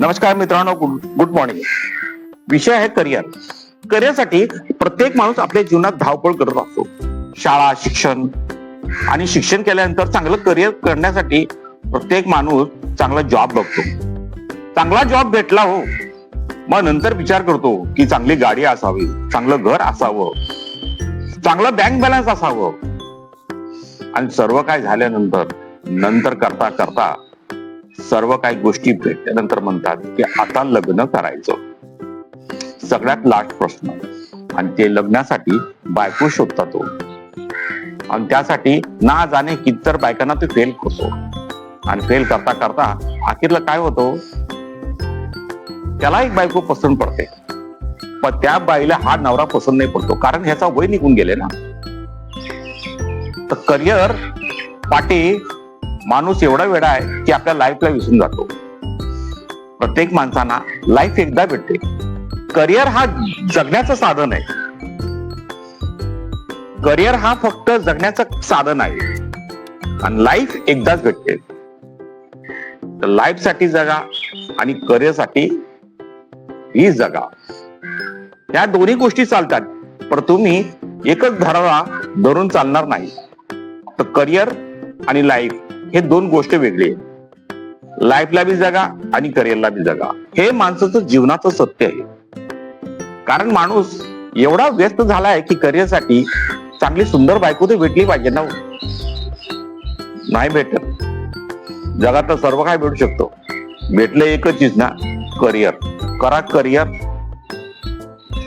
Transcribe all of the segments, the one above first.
नमस्कार मित्रांनो good morning विषय आहे करिअर करिअरसाठी प्रत्येक माणूस आपल्या जीवनात धावपळ करत असतो. शाळा शिक्षण आणि शिक्षण केल्यानंतर चांगलं करिअर करण्यासाठी प्रत्येक माणूस चांगला जॉब बघतो. चांगला जॉब भेटला हो. मग नंतर विचार करतो की चांगली गाडी असावी चांगलं घर असावं चांगलं बँक बॅलन्स असावं. आणि सर्व काय झाल्यानंतर नंतर करता करता सर्व काही गोष्टी भेटल्यानंतर म्हणतात की आता लग्न करायचं. सगळ्यात लास्ट प्रश्न. आणि ते लग्नासाठी बायको शोधतात तो आणि त्यासाठी ना जाणे कितर बायकांना ते फेल करतो. आणि फेल करता करता अखेरला काय होतो हो? त्याला एक बायको पसंत पडते. पण त्या बाईला हा नवरा पसंत नाही पडतो. कारण ह्याचा वय निघून गेले ना. तर करिअर पाठी माणूस एवढा वेळा आहे की आपल्या लाईफला विसरून जातो. प्रत्येक माणसांना लाईफ एकदा भेटते. करिअर हा जगण्याचं साधन आहे. करिअर हा फक्त जगण्याचं साधन आहे. आणि लाईफ एकदाच भेटते. तर लाईफसाठी जगा आणि करिअरसाठी ही जगा. या दोन्ही गोष्टी चालतात पण तुम्ही एकच धराला धरून चालणार नाही. तर करिअर आणि लाईफ हे दोन गोष्ट वेगळी आहे. लाईफला बी जगा आणि करिअरला बी जगा. हे माणसाचं जीवनाचं सत्य आहे. कारण माणूस एवढा व्यस्त झालाय की करिअरसाठी चांगली सुंदर बायको तर भेटली पाहिजे ना हो. नाही भेटत. जगात तर सर्व काय भेटू शकतो. भेटलं एकच चीज ना करिअर करा करिअर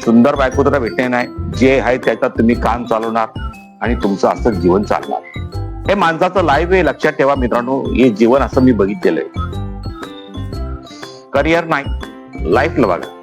सुंदर बायको तर भेटणे नाही. जे आहे त्याच्यात तुम्ही काम चालवणार आणि तुमचं असं जीवन चालणार. हे माणसाचं लाईव्ह आहे लक्षात ठेवा मित्रांनो हे जीवन असं मी बघितलेलं आहे. करिअर नाही लाईफला बघा.